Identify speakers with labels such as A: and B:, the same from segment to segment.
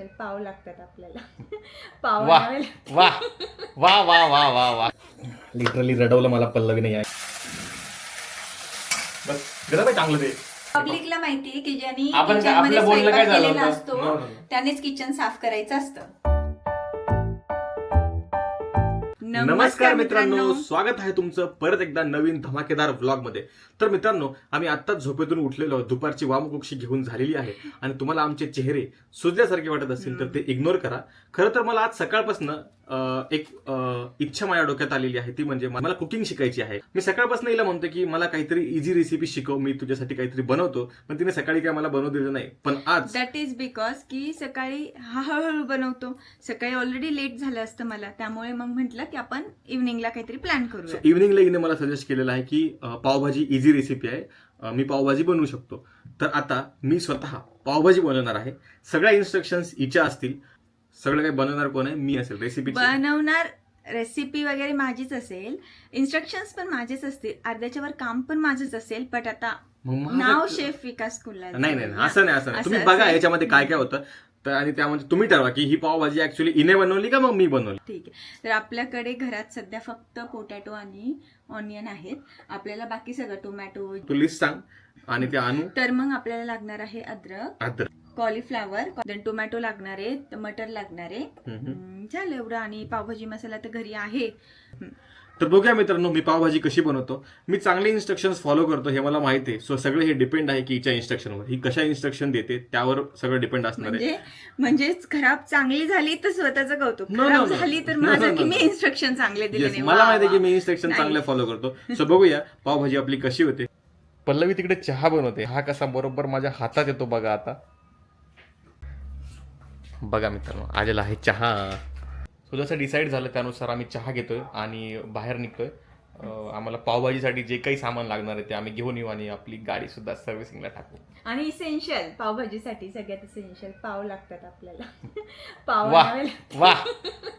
A: Essential पाव लागतात आपल्याला पाव
B: वा
A: आणावे लागतात.
B: वा वा वा वा वा वा लिटरली रडवलं मला पल्लवी नाही आहे बस चांगलं ते
A: पब्लिकला माहितीये की ज्यांनी
B: आपण
A: किचनमध्ये
B: बोलणं काय
A: स्वयंपाक
B: झालं
A: केलेला
B: होतं?
A: असतो
B: no, no.
A: त्यानेच किचन साफ करायचं असतं
B: नमस्कार मित्रांनो. स्वागत आहे तुमचं परत एकदा नवीन धमाकेदार व्लॉगमध्ये तर मित्रांनो आम्ही आत्ताच झोपेतून उठलेलो. दुपारची वामकुक्षी घेऊन झालेली आहे. आणि तुम्हाला आमचे चेहरे सुजल्यासारखे वाटत असतील तर ते इग्नोर करा. खरं तर मला आज सकाळपासून एक इच्छा माझ्या डोक्यात आलेली आहे ती म्हणजे मला कुकिंग शिकायची आहे. मी सकाळपासून हिला म्हणतो की मला काहीतरी इझी रेसिपी शिकव मी तुझ्यासाठी काहीतरी बनवतो पण तिने सकाळी काय मला बनवू दिलं नाही. पण आज
A: दॅट इज बिकॉज की सकाळी हा हळूहळू बनवतो. सकाळी ऑलरेडी लेट झालं असतं मला त्यामुळे मग म्हटलं की आपण इव्हनिंगला काहीतरी प्लॅन करूया.
B: इव्हनिंगला हिने मला सजेस्ट केलेलं आहे की पावभाजी इझी रेसिपी आहे. मी पावभाजी बनवू शकतो. तर आता मी स्वतः पावभाजी बनवणार आहे. सगळ्या इन्स्ट्रक्शन्स हिच्या असतील. सगळं काही बनवणार कोण आहे? मी असेल. रेसिपी
A: बनवणार रेसिपी वगैरे माझीच असेल. इन्स्ट्रक्शन्स पण माझेच असतील. अर्ध्याच्या वर काम पण माझंच असेल बट आता नाव शेफ विकास कुल्ला
B: नाही नाही असं नाही असं नाही. तुम्ही बघा याच्यामध्ये काय काय होतं. तर आणि त्यामध्ये तुम्ही ठरवा की ही पावभाजी ऍक्च्युली इने बनवली का मग मी बनवली?
A: ठीक आहे. तर आपल्याकडे घरात सध्या फक्त पोटॅटो आणि ऑनियन आहेत. आपल्याला बाकी सगळं टोमॅटो
B: तू लिस्ट सांग आणि ते आणू.
A: तर मग आपल्याला लागणार आहे अद्रक.
B: आता
A: कॉलीफ्लावर देन टोमॅटो लागणार आहे मटर लागणार. आहे हम्म, झालं एवढं. आणि पावभाजी मसाला तर घरी आहे. हम्म.
B: तर बघूया मित्रांनो मी पावभाजी कशी बनवतो. मी चांगले इन्स्ट्रक्शन्स फॉलो करतो हे मला माहिती आहे. सो सगळे हे डिपेंड आहे की हिच्या इन्स्ट्रक्शनवर ही कशा इन्स्ट्रक्शन देते त्यावर सगळं डिपेंड असणार आहे.
A: म्हणजे म्हणजेच खराब चांगली झाली तर स्वतःचं कौतुक.
B: No, no,
A: खराब
B: no.
A: झाली तर
B: No,
A: माझं
B: no,
A: की
B: no.
A: मी इन्स्ट्रक्शन चांगले दिले
B: Yes,
A: नाही.
B: मला
A: वा,
B: माहिती आहे की
A: वा.
B: मी इन्स्ट्रक्शन
A: नाही.
B: चांगले फॉलो करतो. सो बघूया पावभाजी आपली कशी होते. पल्लवी तिकडे चहा बनवते. हा कसा बरोबर माझ्या हातात येतो बघा आता. बघा मित्रांनो आलेला आहे चहा. सो जसं डिसाईड झालं त्यानुसार आम्ही चहा घेतोय आणि बाहेर निघतोय. आम्हाला पावभाजीसाठी जे काही सामान लागणार आहे ते आम्ही घेऊन येऊ आणि आपली गाडी सुद्धा सर्व्हिसिंगला टाकू.
A: आणि इसेन्शियल पावभाजीसाठी सगळ्यात इसेन्शियल पाव लागतात आपल्याला. पाव
B: वा
A: आणावे लागतात.
B: वा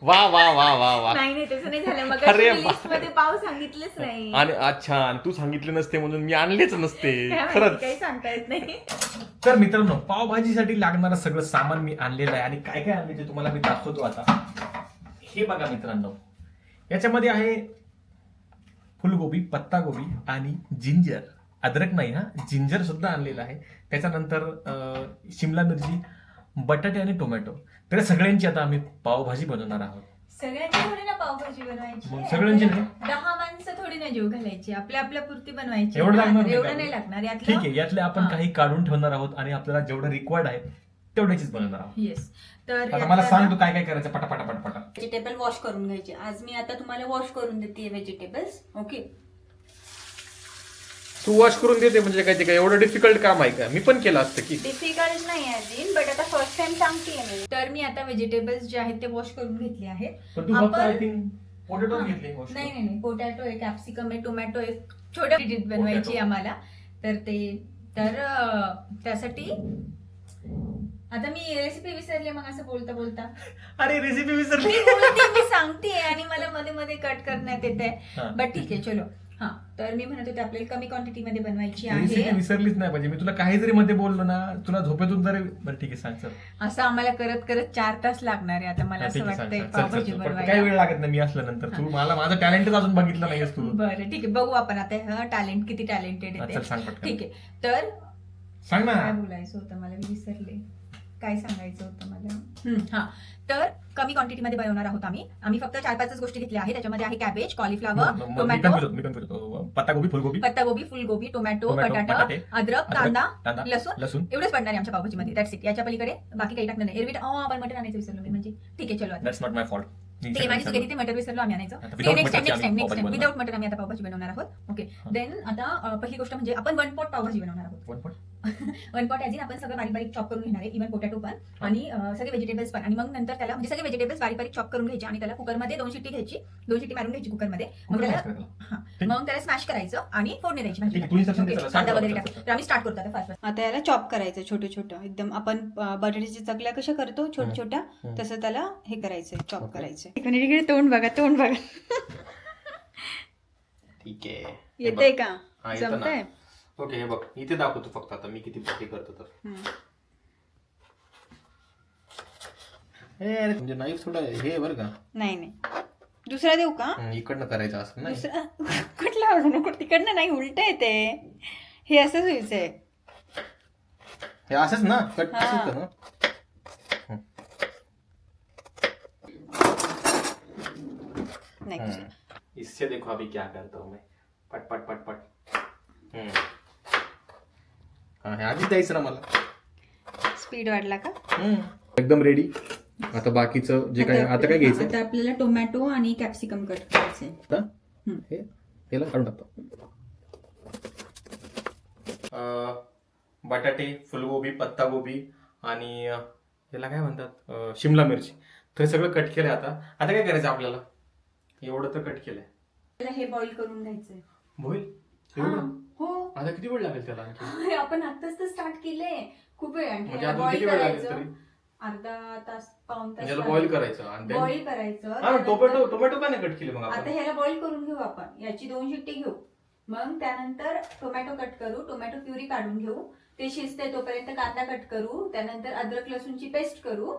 B: वा वा वा वा वा
A: नाही नाही तसं नाही झालं. मग
B: अरे
A: मध्ये पाव सांगितलेच नाही.
B: आणि अच्छा आणि तू सांगितले नसते म्हणून मी आणलेच नसते.
A: काय माहिती,
B: खरंच.
A: काही सांगता येत नाही.
C: तर मित्रांनो पावभाजीसाठी लागणारं सगळं सामान मी आणलेलं आहे. आणि काय काय आणले ते तुम्हाला मी दाखवतो आता. हे बघा मित्रांनो. याच्यामध्ये आहे फुलगोबी पत्तागोबी आणि जिंजर. अद्रक नाही हा? जिंजर सुद्धा आणलेलं आहे. त्याच्यानंतर शिमला मिरची बटाटे आणि टोमॅटो. तर सगळ्यांची आता आम्ही पावभाजी बनवणार आहोत.
A: सगळ्यांची थोडी ना पावभाजी बनवायची
C: मग सगळ्यांची नाही?
A: दहा माणसं थोडी ना जीव घालायची. आपल्या आपल्या पुरती बनवायची.
C: एवढं. लागणार नाही
A: एवढं? नाही लागणार.
C: ठीक
A: यातलं
C: आहे यातले आपण
A: हा.
C: काही काढून ठेवणार आहोत आणि आपल्याला जेवढं रिक्वायर्ड आहे तेवढ्याचीच बनवणार आहोत.
A: येस तर
C: आता मला सांग तू काय काय करायचं पटापटा पटापटा
A: व्हेजिटेबल वॉश करून घ्यायचे. आज मी आता तुम्हाला वॉश करून देते व्हेजिटेबल्स ओके
B: तू वॉश करून देते म्हणजे काय ते काय? एवढं डिफिकल्ट काम आहे का? मी पण केलं असतं की.
A: डिफिकल्ट नाही अजून बट आता फर्स्ट टाइम सांगते मी. तर मी आता व्हेजिटेबल्स जे आहेत ते वॉश करून घेतले आहेत.
C: पण तू फक्त
A: आपण-
C: आय थिंक पोटॅटो
A: हा.
C: घेतले गोष्ट.
A: नाही नाही नाही. पोटॅटो आहे कॅप्सिकम आहे टोमॅटो आहे छोट्या डिट बनवायची. आम्हाला. तर ते तर अं, त्यासाठी आता मी रेसिपी विसरले मग असं बोलता बोलता.
C: अरे रेसिपी
A: मी
C: विसरली
A: बोलते मी सांगते आणि मला मध्ये मध्ये कट करण्यात येते
C: हा.
A: बट ठीक आहे चलो. हा तर मी म्हणत होते आपल्याला कमी क्वांटिटी मध्ये बनवायची
C: रेसिपी
A: आहे
C: विसरलीच नाही पाहिजे. मी तुला काही जरी मध्ये बोललो ना तुला झोपेतून जरी बरं ठीक आहे सांग चल.
A: असं आम्हाला करत करत चार तास लागणार आहे. आता मला
C: हा, ठीक
A: असं
C: आहे सांग
A: वाटतंय
C: सांग. चल, चल,
A: पावभाजी
C: चल. पण काही
A: बनवायला
C: वेळ लागत नाही मी असल्यानंतर. तू मला माझं टॅलेंटच अजून बघितलं नाहीयेस तू.
A: बरं ठीक आहे. बघू आपण आता टॅलेंट किती टॅलेंटेड
C: हा,
A: आहे
C: चल
A: ते.
C: सांग पटकन.
A: ठीक आहे. तर
C: सांग ना.
A: काय बोलायचं होतं मला? मी विसरले. काय सांगायचं होतं मला? हम्म, हा. तर कमी क्वांटिटी मध्ये बनवणार आहोत आम्ही. आम्ही फक्त चार पाचच गोष्टी घेतल्या आहेत. त्याच्यामध्ये आहे कॅबेज कॉलीफ्लावर टोमॅटो
C: पत्तागोबी फुलगोबी
A: पत्तागोबी फुलगोबी टोमॅटो बटाटा अद्रक
C: अद्रक,
A: कांदा लसूण.
C: लसूण.
A: एवढंच पडणार आहे आमच्या पावभाजीमध्ये. दॅट्स इट याच्या पलीकडे बाकी काही टाकणार नाही. एरवी अहो, आपण मटन आणायचं विसरलो मी. म्हणजे ठीक आहे चलो आता.
C: दॅट्स नॉट माय फॉल्ट
A: माझी चुकी तिथे मटर विसरलो आम्ही आणायचं. Next time next time next time without mutton आम्ही आता पावभाजी बनवणार आहोत. ओके. देन आता पहिली गोष्ट म्हणजे आपण वन पॉट पावभाजी बनवणार आहोत. वन पॉट ॲज आपण सगळं बारीक बारीक चॉप करून घेणार आहे इव्हन पोटॅटो पण आणि सगळे व्हेजिटेबल्स पण आणि मग नंतर त्याला म्हणजे सगळे व्हेजिटेबल्स बारीक बारीक चॉप करून घ्यायचे आणि त्याला कुकरमध्ये दोन शिट्टी घ्यायची दोन शिट्टी मारून घ्यायची कुकरमध्ये मग त्याला हा. मग त्याला स्मॅश करायचं आणि फोडणी द्यायची कांदा वगैरे तर आम्ही स्टार्ट करतो आता फास्ट आता याला चॉप करायचं छोटं छोटं एकदम आपण अं, बटाट्याच्या चकल्या कशा करतो छोट्या. छोट्या. तसं त्याला हे करायचं चॉप. करायचं इकडे तोंड बघा तोंड बघा
B: ठीक आहे.
A: का
B: येतं ना.
A: जमतंय
B: ओके हे बघ इथे दाखवतो फक्त आता मी किती पट्टी करतो तर.
A: हम्म.
B: हे म्हणजे नाईफ थोडं हे बरं का?
A: नाही नाही. दुसरा देऊ का?
B: हं, इकडनं करायचं असं नाही?
A: दुसरा कुठला नको तिकडनं नाही उलट येते हे असंच व्हायचंय
B: हे असंच ना? कट
A: हा.
B: असंच ना
A: नाही.
C: इससे देखो अभी क्या करता हूँ मैं. पट पट पट पट.
B: हं. हा, हे आधीच द्यायचं ना मला.
A: स्पीड वाढला का?
B: एकदम रेडी आता बाकीचं जे काय आता काय घ्यायचं?
A: आता आपल्याला टोमॅटो आणि कॅप्सिकम कट करायचे
B: आता?
A: हं.
B: हे याला काढून टाकतो. बटाटे फुलगोबी पत्तागोबी आणि अं, याला काय म्हणतात? अं, शिमला मिरची. तर हे सगळं कट केलंय आता. आता काय करायचं आपल्याला? एवढं तर कट केलंय.
A: आपल्याला हे बॉईल करून घ्यायचंय.
B: होईल एवढं?
A: हो.
B: आता किती वेळ लागेल त्याला आणखी?
A: आपण आताच तर स्टार्ट केलंय खूप वेळ
B: म्हणजे अजून किती वेळ लागेल तरी?
A: अर्धा तास पाऊन तास
B: म्हणजे बॉईल करायचं आणि
A: बॉईल करायचं.
B: हा
A: त्यानंतर-
B: टोमॅटो टोमॅटो का नाही कट केले मग
A: आता
B: आपण
A: ह्याला बॉईल करून घेऊ आपण. याची दोन शिट्टी घेऊ. मग त्यानंतर टोमॅटो कट करू. टोमॅटो प्युरी काढून घेऊ. ते शिजते तोपर्यंत कांदा कट करू. त्यानंतर अद्रक लसूणची पेस्ट करू.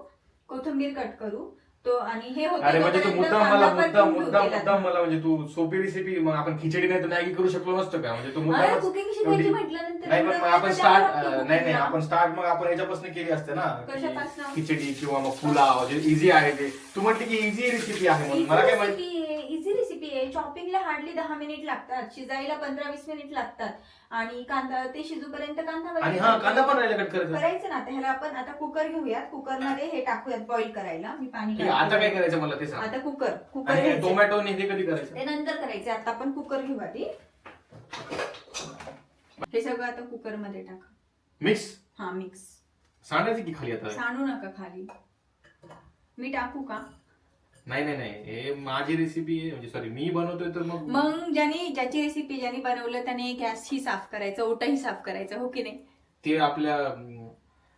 A: कोथिंबीर कट करू. तो आणि हे होते
B: अरे म्हणजे तू
A: तोपर्यंत
B: मुद्दाम मला मुद्दाम मुद्दाम. मुद्दाम मला म्हणजे तू सोपी रेसिपी मग आपण खिचडी नाही तर मॅगी करू शकलो नसतो का म्हणजे तू
A: अरे, शिकायची म्हटल्यानंतर
B: नाही पण मग आपण स्टार्ट नाही नाही. आपण स्टार्ट मग आपण याच्यापासून केली असते ना की
A: कशापासनं?
B: खिचडी किंवा मग पुलाव जे इझी आहे ते तू म्हटली की इझी रेसिपी आहे म्हणून मला काय माहिती
A: इझी रेसिपी आहे. चॉपिंगला हार्डली दहा मिनिट लागतात शिजायला पंधरा वीस मिनिट लागतात. आणि कांदा ते शिजूपर्यंत कांदा
B: आणि
A: वगैरे
B: हा
A: कट
B: कांदा पण
A: करू.
B: राहिला कट करायचा
A: करायचं ना आता ह्याला आपण आता कुकर घेऊयात. कुकरमध्ये हे टाकूयात बॉईल करायला. मी पाणी
B: ठीक आहे, आता काय. करायचं मला ते सांग.
A: आता कुकर कुकर
B: आणि
A: घ्यायचं.
B: टोमॅटो हे कधी करायचं?
A: ते नंतर करायचे. आता आपण कुकर घेऊ आधी. हे सगळं आता कुकरमध्ये टाका.
B: मिक्स
A: हा मिक्स
B: सांगायचं की खाली आता?
A: सांडू नका खाली. मी टाकू का?
B: नाही नाही नाही. हे माझी रेसिपी आहे. म्हणजे सॉरी मी बनवतोय तर मग
A: मग ज्याने ज्याची रेसिपी ज्याने बनवलं त्याने गॅस ही साफ करायचं ओटाही साफ करायचं हो की नाही?
B: ते आपल्या अं,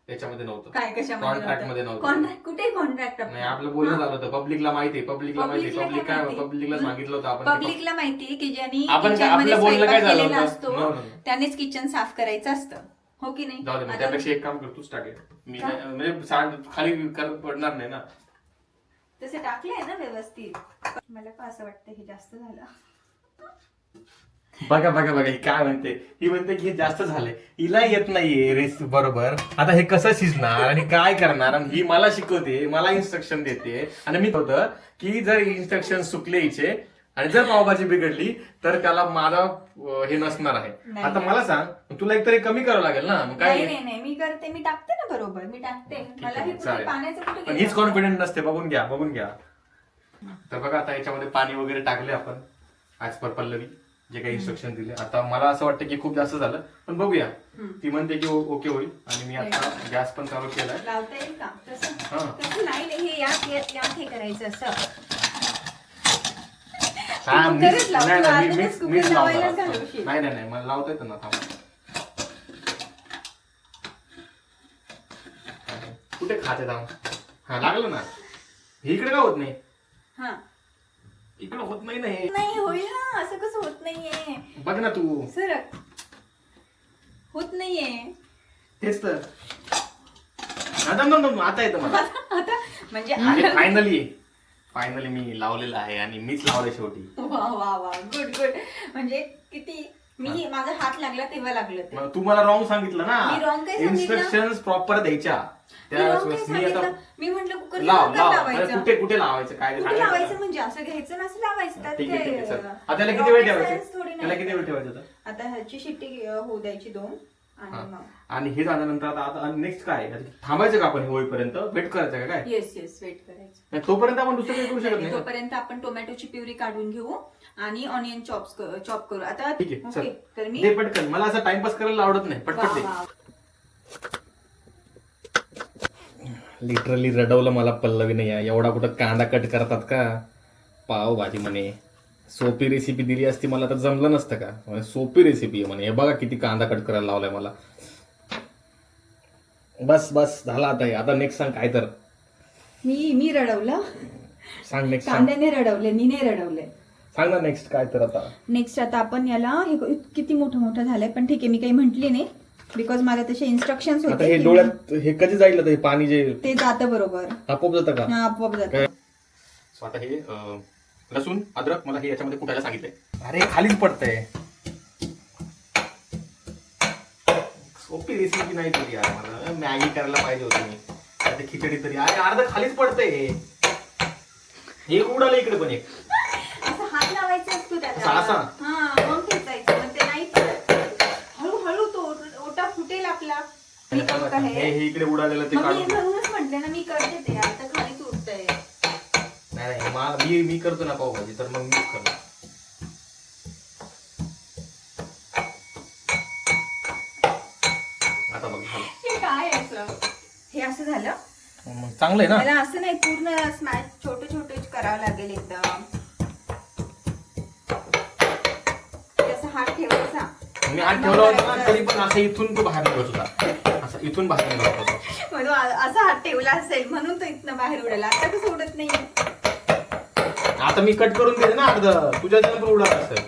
B: याच्यामध्ये नव्हतं.
A: काय
B: कॉन्ट्रॅक्टमध्ये
A: कशामध्ये
B: नव्हतं.
A: कॉन्ट्रॅक्ट कुठे कॉन्ट्रॅक्ट
B: नाही आपलं बोलणं झालं होतं. पब्लिकला माहिती आहे पब्लिकला माहिती आहे. पब्लिक
A: काय?
B: पब्लिकला? सांगितलं होतं आपण
A: पब्लिकला माहिती की ज्यांनी
B: आपण काय-
A: kitchen मध्ये
B: आपलं बोलणं काय
A: स्वयंपाक
B: झालं
A: केलेला
B: होतं?
A: असतो
B: No, no, no.
A: त्यानेच किचन साफ करायचं असतं. हो की नाही?
B: जाऊ दे मग
A: आता-
B: त्यापेक्षा एक काम कर तूच टाकेल मी
A: का?
B: म्हणजे सांड खाली कर पडणार नाही ना.
A: तसे टाकले ना व्यवस्थित. मला का असं वाटतं हे जास्त झालं.
B: बघा बघा बघा ही काय म्हणते? ही म्हणते की हे जास्त झालंय. हिला येत नाहीये रेस बरोबर. आता हे कसं शिजणार आणि काय करणार? आणि ही मला शिकवते मला इन्स्ट्रक्शन देते. आणि मी होतं की जर इन्स्ट्रक्शन चुकले हिचे आणि जर पावभाजी बिघडली तर त्याला माझा अं, हे नसणार आहे.
A: नाही.
B: आता मला सांग तुला एकतरी कमी करावं लागेल ना? मग काय
A: नाही नाही मी करते मी टाकते ना बरोबर. मी टाकते.
B: ठीक
A: मला
B: आहे,
A: कुठे
B: चालेल.
A: पाण्याचं कुठे
B: पण
A: गेलं?
B: हीच कॉन्फिडंट नसते बघून घ्या बघून घ्या. तर बघा आता याच्यामध्ये पाणी वगैरे टाकले आपण. आज पर पल्लवी जे काही इन्स्ट्रक्शन दिले. आता मला असं वाटतं की खूप जास्त झालं. पण बघूया. ती म्हणते की ओके होईल. आणि मी आता गॅस पण चालू केलाय.
A: लावता येईल का
B: हा.
A: तसं नाही नाही. हे यात यात यात हे करायचं असं.
B: हा,
A: तू
B: मीच-
A: कुकरच लाव,
B: नाही,
A: तू
B: नाही, मी-
A: अर्ध्यातच
B: मीच-
A: कुकर
B: मीच लावणार
A: लावायलाच
B: आता.
A: घालवशील.
B: नाही नाही नाही मला लावता येतं ना थांबा. कुठे खाते थांब. हा लागलं ना. हे इकडे का होत नाही?
A: हा.
B: इकडे होत नाही ना हे.
A: नाही होईल ना. असं कसं होत नाहीये?
B: बघ ना तू.
A: सर होत नाहीये.
B: तेच तर. हा, दम दम आता येतं मला.
A: आता म्हणजे
B: फायनली फायनली मी लावलेलं आहे आणि मीच लावलंय शेवटी.
A: वा वा वा. गुड गुड म्हणजे किती मी माझा हात लागला तेव्हा लागलं ते.
B: मग तू मला रॉंग सांगितलं ना.
A: मी wrong काय सांगितलं?
B: इन्स्ट्रक्शन प्रॉपर द्यायच्या.
A: मी wrong काय
B: त्यावेळेस मी आता
A: सांगितलं? मी म्हंटल कुकर
B: लाव लाव. अरे
A: लावायचं
B: कुठे कुठे लावायचं? काय
A: कुठे लावायचं? म्हणजे? असं घ्यायचं ना असं लावायचं. त्यात
B: ठीक आहे
A: काय,
B: ठीक आहे. चल.
A: अं,
B: आता त्याला किती वेळ
A: rocket science
B: ठेवायचं
A: थोडी नाही.
B: त्याला किती वेळ ठेवायचं आता?
A: आता ह्याची शिट्टी अं, होऊ द्यायची दोन. आणि मग?
B: आणि हे झाल्यानंतर आता आता नेक्स्ट काय थांबायचं का आपण हे होईपर्यंत? वेट करायचं का काय?
A: येस येस वेट करायचं.
B: नाही, तोपर्यंत आपण दुसरं काही करू शकत नाही. ना?
A: तोपर्यंत आपण टोमॅटोची प्युरी काढून घेऊ आणि ऑनियन चॉप्स चॉप करू. आता
B: ठीक आहे
A: ओके तर मी
B: दे पटकन. मला असं टाइमपास करायला आवडत नाही. पटपट
A: वा.
B: लिटरली रडवलं मला पल्लवी नाही एवढा कुठं कांदा कट करतात का? पाव भाजी म्हणे. सोपी रेसिपी दिली असती मला तर जमलं नसतं का? म्हणे सोपी रेसिपी आहे म्हणे. हे बघा किती कांदा कट करायला लावलाय मला. बस बस झाला आता हे. आता नेक्स्ट सांग काय तर.
A: मी मी रडवलं.
B: सांग नेक्स्ट सांग.
A: कांद्याने रडवले मी नाही रडवले.
B: सांग ना नेक्स्ट काय तर आता.
A: नेक्स्ट आता आपण याला हे क- किती मोठं मोठं झालंय पण ठीक आहे मी काही म्हंटली नाही. बिकॉज मला तसे इन्स्ट्रक्शन
B: आता हे
A: होते
B: डोळ्यात हे कधी जाईल आता हे पाणी जे
A: ते जातं बरोबर.
B: आपोआप जातं का?
A: हा आपोआप जातं.
B: आता हे अं, लसूण अद्रक मला हे याच्यामध्ये कुटायला सांगितलंय. अरे खालीच पडतंय. सोपी रेसिपी नाही तरी यार मला. मॅगी करायला पाहिजे होती मी. आता खिचडी तरी. अरे अर्ध खालीच पडतंय एक उडालं इकडे पण एक.
A: असं हात लावायचा असतो
B: असा, असा?
A: हा मग खेचायचं मग ते नाही पडत. हळूहळू तो ओटा फुटेल आपला. मी
B: हे.
A: हे
B: हे इकडे उडालेलं ते
A: मग मी
B: काढून.
A: म्हटले ना मी करते ते. आता उठतंय
B: नाही मी मी करतो ना पावभाजी तर मग मीच करतो आता बघ झालं.
A: हे काय आहे असं? हे असं झालं?
B: मग चांगलं आहे ना?
A: मला असं नाही पूर्ण स्मॅश छोटे छोटे करावं लागेल एकदम. ते असं हात ठेवायचा.
B: मी हात ठेवला होता ना, तरी पण असं इथून तो बाहेर निघत होता. असं इथून बाहेर निघत होता.
A: असा हात ठेवला असेल म्हणून तो इथनं बाहेर उडाला. आता कसं उडत नाही
B: आता मी कट करून दिले ना अर्ध. तुझ्या पण असेल.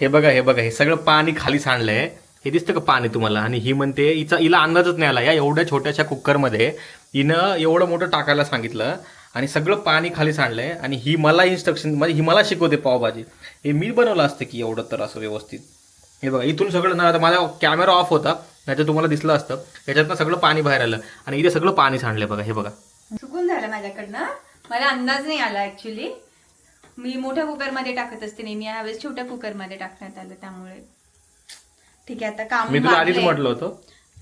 B: हे बघा हे बघा हे सगळं पाणी खाली सांडलंय. हे दिसतं का पाणी तुम्हाला? आणि ही म्हणते हिचा हिला अंदाजच नाही आला. या एवढ्या छोट्याशा कुकरमध्ये हिनं एवढं मोठं टाकायला सांगितलं आणि सगळं पाणी खाली सांडलंय. आणि ही मला इन्स्ट्रक्शन म्हणजे ही मला शिकवते पावभाजी. हे मी बनवलं असतं की एवढं तर असं व्यवस्थित. हे बघा इथून सगळं ना आता माझा कॅमेरा ऑफ होता. नाहीतर तुम्हाला दिसलं असतं. याच्यातनं सगळं पाणी बाहेर आलं. आणि इथे सगळं पाणी सांडलंय बघा हे बघा.
A: चुकून झालं माझ्याकडनं. मला अंदाज नाही आला ऍक्च्युली मी मोठ्या कुकरमध्ये टाकत असते नेहमी. यावेळेस छोट्या कुकरमध्ये टाकण्यात आलं त्यामुळे. ठीक आहे आता काम
B: मी तुला आधीच
A: वाढलंय.
B: म्हटलं होतं.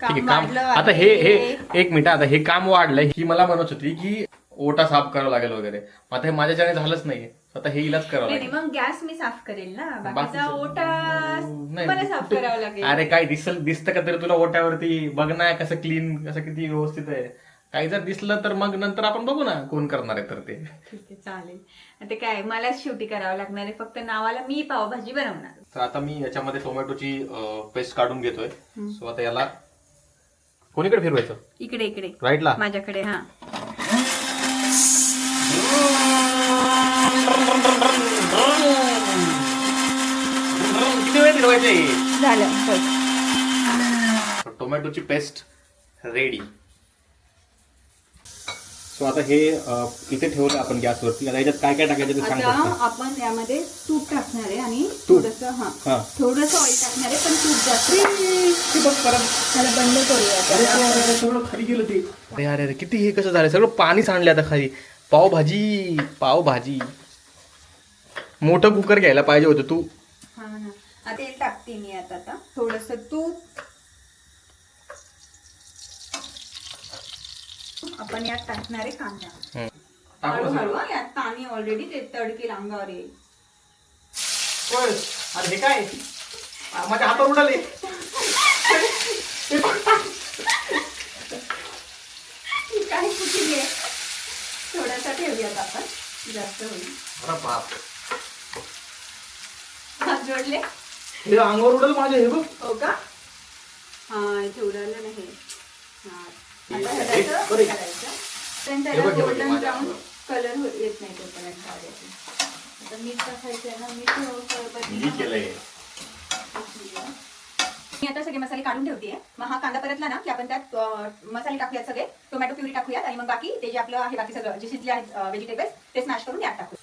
A: काम
B: ठीक आहे काम
A: वाढलं
B: आता. हे हे एक मिनिट आता हे काम वाढलंय ही मला म्हणत होती की ओटा साफ करावा लागेल वगैरे. मग आता हे माझ्याच्याने झालंच नाही आता हे हिलाच करावं
A: नाही, नाही,
B: लागेल
A: मग गॅस मी साफ करेल ना. बाकीचा
B: बाकीचं-
A: ओटा
B: नाही,
A: मला साफ करावा लागेल.
B: अरे काय दिसल दिसतं का तरी तुला ओट्यावरती? बघ ना कसं क्लीन कसं किती व्यवस्थित आहे. काही जर दिसलं तर मग नंतर आपण बघू ना कोण करणार आहे तर ते.
A: ठीक आहे चालेल. आता काय मलाच शेवटी करावं लागणार आहे. फक्त नावाला मी पावभाजी बनवणार.
B: तर आता मी याच्यामध्ये टोमॅटोची पेस्ट काढून घेतोय. सो आता याला कोणीकडे फिरवायचं?
A: इकडे इकडे.
B: राईटला
A: माझ्याकडे हा.
B: किती वेळ फिरवायचे
A: झालं
B: टोमॅटोची पेस्ट रेडी सो आता हे इथे ठेवलं आपण गॅसवरती. आता याच्यात काय काय टाकायचं ते सांग
A: आता
B: फक्त.
A: आपण यामध्ये तूप टाकणार आहे आणि
B: तूप?
A: थोडस हा.
B: हा.
A: थोडस ऑइल टाकणार आहे पण तूप जास्त
B: ते बघ परत.
A: त्याला बंद करूया.
B: अरे,
A: आता.
B: अरे, अरे, सगळं खाली गेलं ते. अरे अरे अरे किती हे कसं झालं? सगळं पाणी सांडले आता खाली. पावभाजी पावभाजी. मोठं कुकर घ्यायला पाहिजे होतं तू.
A: हा ना आता तेल टाकते मी आता आता. थोडस तूप आपण यात टाकणार आहे कांदा
B: हं.
A: हळूहळू. हा, यात पाणी ऑलरेडी ते तडकेल अंगावर येईल.
B: होय. अरे हे काय? आ, माझ्या हातावर उडाले.
A: काय कुठे आहे थोडासा ठेवूयात आपण. जास्त होईल.
B: अरे बाप
A: हात जोडले?
B: हे अंगावर उडल माझ्या हे बघ.
A: हो का? हा इथे उडालं नाही. हा पण त्याला गोल्डन ब्राऊन. कलर येत नाही तोपर्यंत भाज्याचे आता मीठ टाकायचं आहे ना मीठ
B: मी
A: आता सगळे मसाले काढून ठेवते मग हा कांदा परतला ना की आपण त्यात मसाले टाकूयात सगळे टोमॅटो प्युरी टाकूयात आणि मग बाकी ते जे आपलं आहे बाकी सगळं जे शिजले आहेत व्हेजिटेबल्स ते स्मॅश करून यात टाकू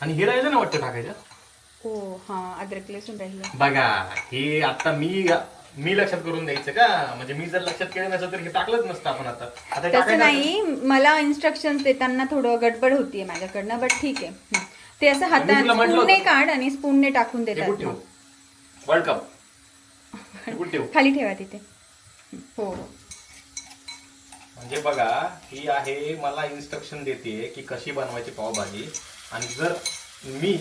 B: आणि हे राहिलं ना वाटतं टाकायचं
A: हो हा अद्रक लसूण राहिलं
B: बघा हे आता मी मी लक्षात करून द्यायचं का? म्हणजे मी जर लक्षात केलं नसतं तर हे टाकलंच नसतं आपण आता. आता
A: तसं
B: टाकायचं
A: नाही मला इन्स्ट्रक्शन देताना थोडं गडबड होतीये माझ्याकडनं बट ठीक आहे. हं. ते असं
B: मी
A: हातात
B: तुला म्हटलं
A: स्पूनने
B: होतं.
A: काढ आणि स्पूनने टाकून देतात
B: ठेवू
A: मग.
B: वर्ल्ड कप ठेवू
A: खाली ठेवा तिथे. हो. हो
B: म्हणजे बघा ही आहे मला इन्स्ट्रक्शन देते की कशी बनवायची पावभाजी. आणि जर मी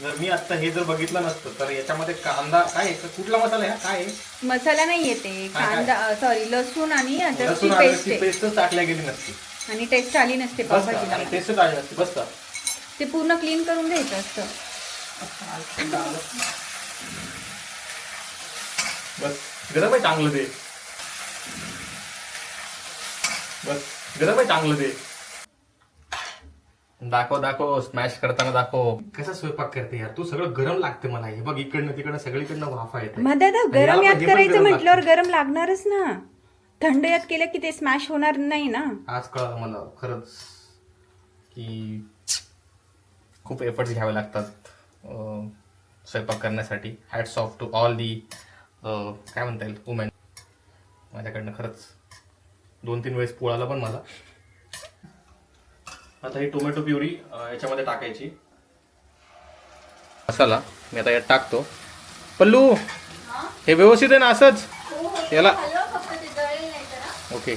B: जर मी आता हे जर बघितलं नसतं तर याच्यामध्ये कांदा काय आहे? कुठला मसाला आहे? हा? काय आहे?
A: मसाला नाही येते
B: काय?
A: कांदा सॉरी लसूण आणि अद्रकची
B: लसूण
A: पेस्ट
B: आल्याची
A: आहे
B: पेस्टच टाकल्या गेली नसती.
A: आणि टेस्ट आली नसते
B: बस
A: पावभाजीला
B: आली नसती बस का
A: ते पूर्ण क्लीन करून घ्यायचं असतं.
B: बस. गरम आहे चांगलं ते. बस. गरम आहे चांगलं ते. दाखव दाखव स्मॅश करताना दाखव. कसा स्वयंपाक करते यार? तू सगळं गरम लागते मला हे बघ इकडनं तिकडनं सगळीकडनं वाफा येते.
A: मग दादा गरम यात करायचं
B: गरम
A: म्हटल्यावर. गरम लागणारच ना. थंड यात केलं की ते स्मॅश होणार नाही ना.
B: आज कळलं मला खरंच की खूप एफर्ट्स घ्यावे लागतात अं, स्वयंपाक करण्यासाठी. Hats off to all the काय म्हणता येईल वुमेन माझ्याकडनं खरंच दोन तीन वेळेस पोळाला पण मला. आता ही टोमॅटो प्युरी याच्यामध्ये टाकायची. मसाला मी आता यात टाकतो. पल्लू हे व्यवस्थित आहे ना असंच? याला ओके.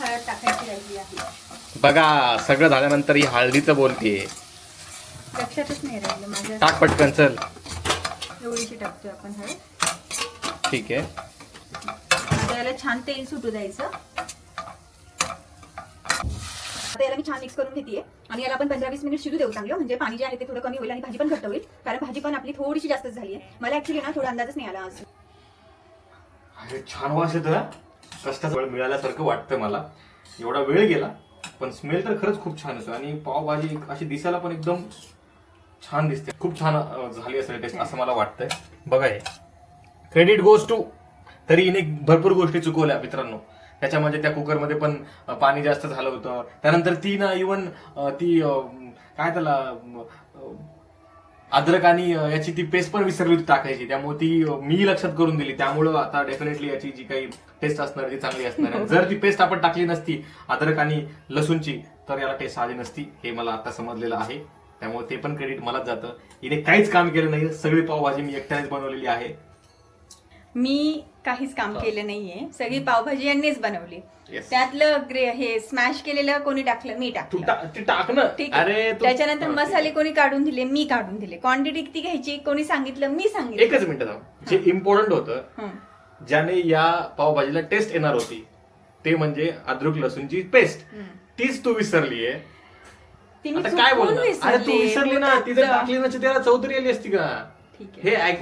D: हळद टाकायची राहिली आहे.
B: बघा सगळं झाल्यानंतर ही हळदीचं बोलते
D: लक्षातच नाही राहिलं माझ्या.
B: टाक पटकन चल.
D: आपण
B: ठीक आहे.
D: याला छान तेल सुटू द्यायचं. आता याला मी छान मिक्स करून घेते आणि याला आपण पंधरा वीस मिनिट शिजू देऊ चांगलं. म्हणजे पाणी जे आहे ते थोडं कमी होईल आणि भाजी पण घट्ट होईल. कारण भाजी पण आपली थोडीशी जास्तच झाली आहे मला ऍक्च्युली ना थोडा अंदाजच नाही आला आज.
B: अरे छान वास येतो कष्टाचा वेळ मिळाल्यासारखं वाटतं मला. एवढा वेळ गेला पण स्मेल तर खरंच खूप छान येतो आणि पावभाजी अशी दिसायला पण एकदम छान दिसते. खूप छान झाली असेल टेस्ट असं मला वाटतंय. बघा हे. क्रेडिट गोज टू तरी हिने भरपूर गोष्टी चुकवल्या मित्रांनो. त्याच्यामध्ये त्या कुकरमध्ये पण पाणी जास्त झालं होतं. त्यानंतर ती ना इवन ती काय त्याला अद्रक आणि याची ती पेस्ट पण विसरली होती टाकायची. त्यामुळे ती मी लक्षात करून दिली. त्यामुळं आता डेफिनेटली याची जी काही टेस्ट असणार ती चांगली असणार आहे. जर ती पेस्ट आपण टाकली नसती अद्रक आणि लसूणची तर याला टेस्ट आली नसती. हे मला आता समजलेलं आहे. त्यामुळे ते पण क्रेडिट मलाच जातं. हिने काहीच काम केलं नाही. सगळी पावभाजी मी एकट्यानेच बनवलेली आहे.
A: मी काहीच काम केलं नाहीये. सगळी पावभाजी यांनीच बनवली.
B: Yes.
A: त्यातलं ग्रे हे स्मॅश केलेलं कोणी टाकलं? मी
B: तू
A: टाकलं.
B: टा- ती टाक ना
A: ठीक आहे.
B: अरे तू-
A: त्याच्यानंतर
B: हा,
A: मसाले कोणी काढून दिले? मी काढून दिले. क्वांटिटी किती घ्यायची? कोणी सांगितलं? मी सांगितलं.
B: एकच मिनिट थांब. जे इम्पॉर्टंट होतं
A: हं.
B: ज्याने या पावभाजीला टेस्ट येणार होती ते म्हणजे अद्रक लसूणची पेस्ट
A: हं.
B: तीच तू विसरलीये
A: ती मी
B: आता काय
A: चुकून
B: बोलणार? अरे तू
A: विसरले.
B: ना. ती जर
A: होतं.
B: टाकली नसती त्याला चौधरी आली असती का?
A: ठीक
B: हे
A: आहे.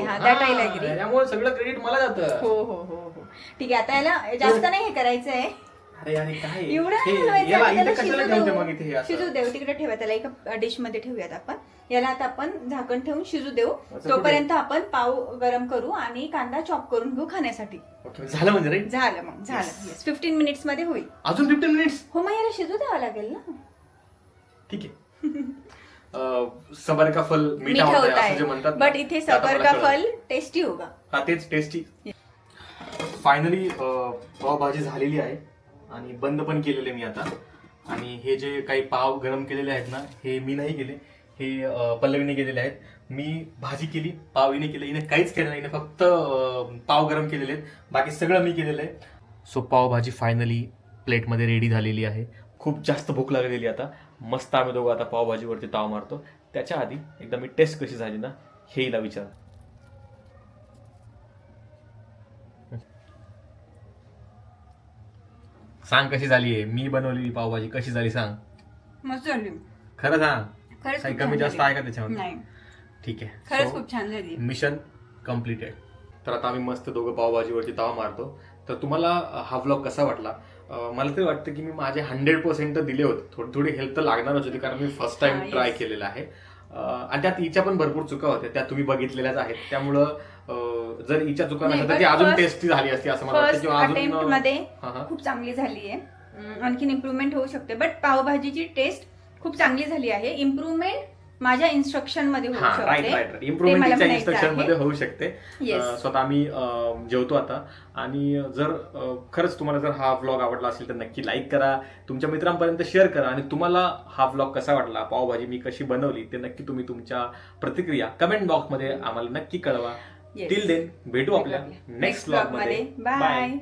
A: हा,
B: हा. त्यामुळे सगळं क्रेडिट मला जातं.
A: हो हो हो हो. ठीक आहे आता याला जास्त नाही हे करायचंय
B: अरे आणि काय?
A: एवढं
B: हे-
A: नाही हलवायचं,
B: याला
A: आपण
B: इथे
A: त्याला
B: कशाला
A: शिजू
B: ठेवते
A: देऊ.
B: मग इथे हे असं?
A: शिजू देऊ. तिकडे ठेवा त्याला एका डिशमध्ये ठेवूयात आपण. याला आता आपण झाकण ठेवून शिजू देऊ.
B: कुठे?
A: तोपर्यंत आपण पाव गरम करू आणि कांदा चॉप करून घेऊ खाण्यासाठी.
B: Okay, झालं म्हणजे राईट
A: झालं मग झालं. फिफ्टीन मिनिट्समध्ये होईल.
B: अजून फिफ्टीन मिनिट्स
A: हो मग याला शिजू द्यावं लागेल ना?
B: ठीक आहे. सबर का फल मीठा होता है, असं जे म्हणतात
A: बट इथे सबर का. फल टेस्टी होगा.
B: हा तेच टेस्टी फायनली पावभाजी झालेली आहे आणि बंद पण केलेले मी आता. आणि हे जे काही पाव गरम केलेले आहेत ना हे मी नाही केले. हे पल्लवीने केलेले आहेत. मी भाजी केली पाव हिने केले. हिने काहीच केलं नाही. फक्त पाव गरम केलेले आहेत. बाकी सगळं मी केलेलं आहे. सो पावभाजी फायनली प्लेटमध्ये रेडी झालेली आहे. खूप जास्त भूक लागलेली आता. मस्त आम्ही दोघं आता पावभाजीवरती ताव मारतो. त्याच्या आधी एकदा मी टेस्ट कशी झाली ना हे हिला विचार सांग कशी झाली आहे मी बनवलेली पावभाजी कशी झाली सांग.
A: मस्त झाली.
B: खरं सांग.
A: खरंच
B: काही
A: खूप
B: कमी
A: छान
B: जास्त
A: झाली.
B: आहे का त्याच्यामध्ये?
A: नाही.
B: ठीक आहे.
A: खरंच
B: So,
A: खूप छान झाली.
B: मिशन कम्प्लिटेड तर आता आम्ही मस्त दोघं पावभाजीवरती ताव मारतो. तर तुम्हाला हा व्लॉग कसा वाटला? मला तरी वाटतं की मी माझे हंड्रेड पर्सेंट दिले होते. थोडी थोडी हेल्प तर लागणारच होती कारण मी फर्स्ट टाइम. ट्राय केलेला आहे. आणि त्यात हिच्या पण भरपूर चुका होत्या. त्या तुम्ही बघितलेल्याच आहेत. त्यामुळं जर हिच्या चुका
A: नाही,
B: नसत्या तर ती अजून टेस्टी झाली असती असं मला वाटतं किंवा अजून.
A: खूप चांगली झाली आहे. आणखीन इम्प्रुव्हमेंट होऊ शकते. बट पावभाजीची टेस्ट खूप चांगली झाली आहे. इम्प्रुव्हमेंट माझ्या इन्स्ट्रक्शनमध्ये होऊ
B: राईट
A: शकते.
B: राईट राईट इम्प्रुव्हमेंटच्या
A: म्हणायचं इन्स्ट्रक्शनमध्ये.
B: होऊ शकते. स्वतः आम्ही अं, जेवतो आता. आणि जर खरंच तुम्हाला जर हा व्लॉग आवडला असेल तर नक्की लाईक करा. तुमच्या मित्रांपर्यंत शेअर करा. आणि तुम्हाला हा व्लॉग कसा वाटला पावभाजी मी कशी बनवली ते नक्की तुम्ही तुमच्या प्रतिक्रिया कमेंट बॉक्समध्ये आम्हाला नक्की कळवा. टिल देन भेटू आपल्या नेक्स्ट
A: व्लॉगमध्ये. Bye.